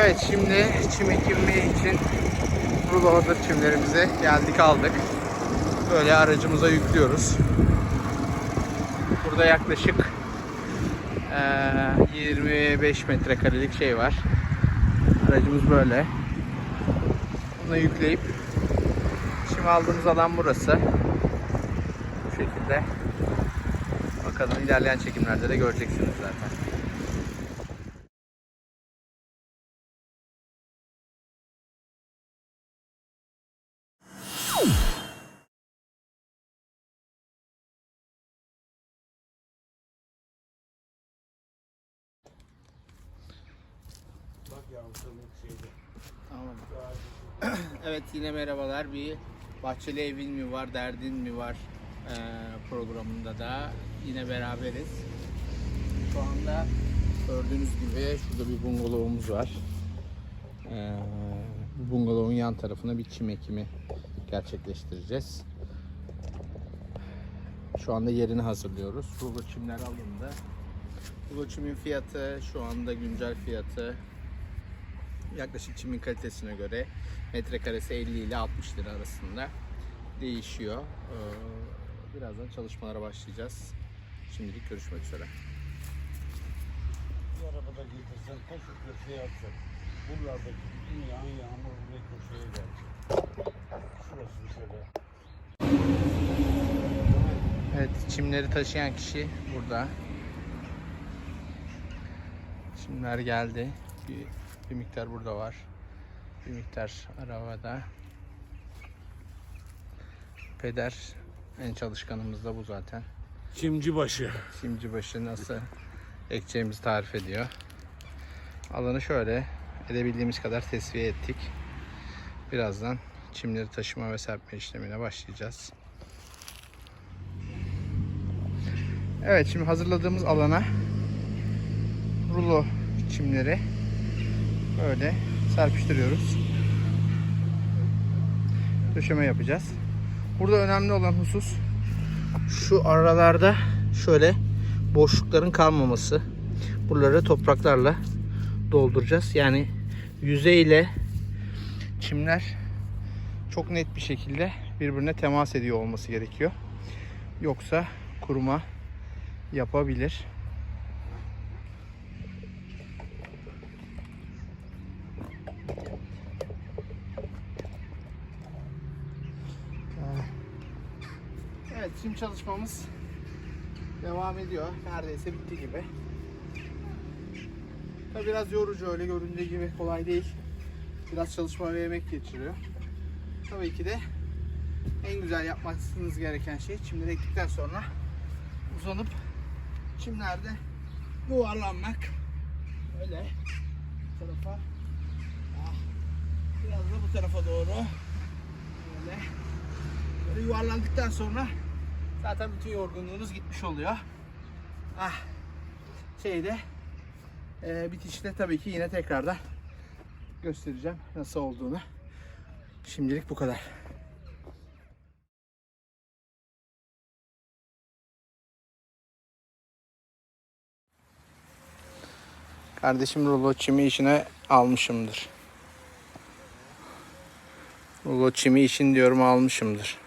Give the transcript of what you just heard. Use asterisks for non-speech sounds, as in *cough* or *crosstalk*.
Evet şimdi çim ekimi için rulo hazır çimlerimize geldik aldık. Böyle aracımıza yüklüyoruz. Burada yaklaşık eee, 25 metrekarelik şey var. Aracımız böyle. Bunu yükleyip çim aldığımız alan burası. Bu şekilde. Bakalım ilerleyen çekimlerde de göreceksiniz zaten. Tamam. *clears throat* evet yine merhabalar. Bir Bahçeli Evin mi var, Derdin mi var eee, programında da yine beraberiz. Şu anda gördüğünüz gibi şurada bir bungalovumuz var. Eee, bu bungalovun yan tarafına bir çim ekimi gerçekleştireceğiz. Şu anda yerini hazırlıyoruz. Rulo çimler alındı. Rulo çimin fiyatı şu anda güncel fiyatı yaklaşık çimin kalitesine göre metrekaresi 50 ile 60 lira arasında değişiyor. Ee, Birazdan çalışmalara başlayacağız. Şimdilik görüşmek üzere. Bu arabada getirsen ta şu köşeye atacak. Buralardaki bütün yağın yağmur buraya köşeye gelecek. Şurası şöyle. Evet, çimleri taşıyan kişi burada. Çimler geldi. Bir, bir miktar burada var. Bir miktar arabada. Peder en çalışkanımız da bu zaten. Çimci başı. Çimci başı nasıl ekeceğimizi tarif ediyor. Alanı şöyle edebildiğimiz kadar tesviye ettik. Birazdan çimleri taşıma ve serpme işlemine başlayacağız. Evet şimdi hazırladığımız alana rulo çimleri böyle serpiştiriyoruz. Döşeme yapacağız. Burada önemli olan husus şu aralarda şöyle boşlukların kalmaması. Buraları topraklarla dolduracağız. Yani yüzeyle çimler çok net bir şekilde birbirine temas ediyor olması gerekiyor. Yoksa kuruma yapabilir. Evet, çim çalışmamız devam ediyor. Neredeyse bitti gibi. Tabi biraz yorucu öyle göründüğü gibi kolay değil. Biraz çalışma ve emek geçiriyor. Tabii ki de en güzel yapmanız gereken şey çimleri ektikten sonra uzanıp çimlerde yuvarlanmak. Öyle bu tarafa ah, biraz da bu tarafa doğru böyle böyle yuvarlandıktan sonra zaten bütün yorgunluğunuz gitmiş oluyor. Ah şeyde e, bitişte tabii ki yine tekrardan göstereceğim nasıl olduğunu. Şimdilik bu kadar. Kardeşim rulo çimi işine almışımdır. Rulo çimi işin diyorum almışımdır.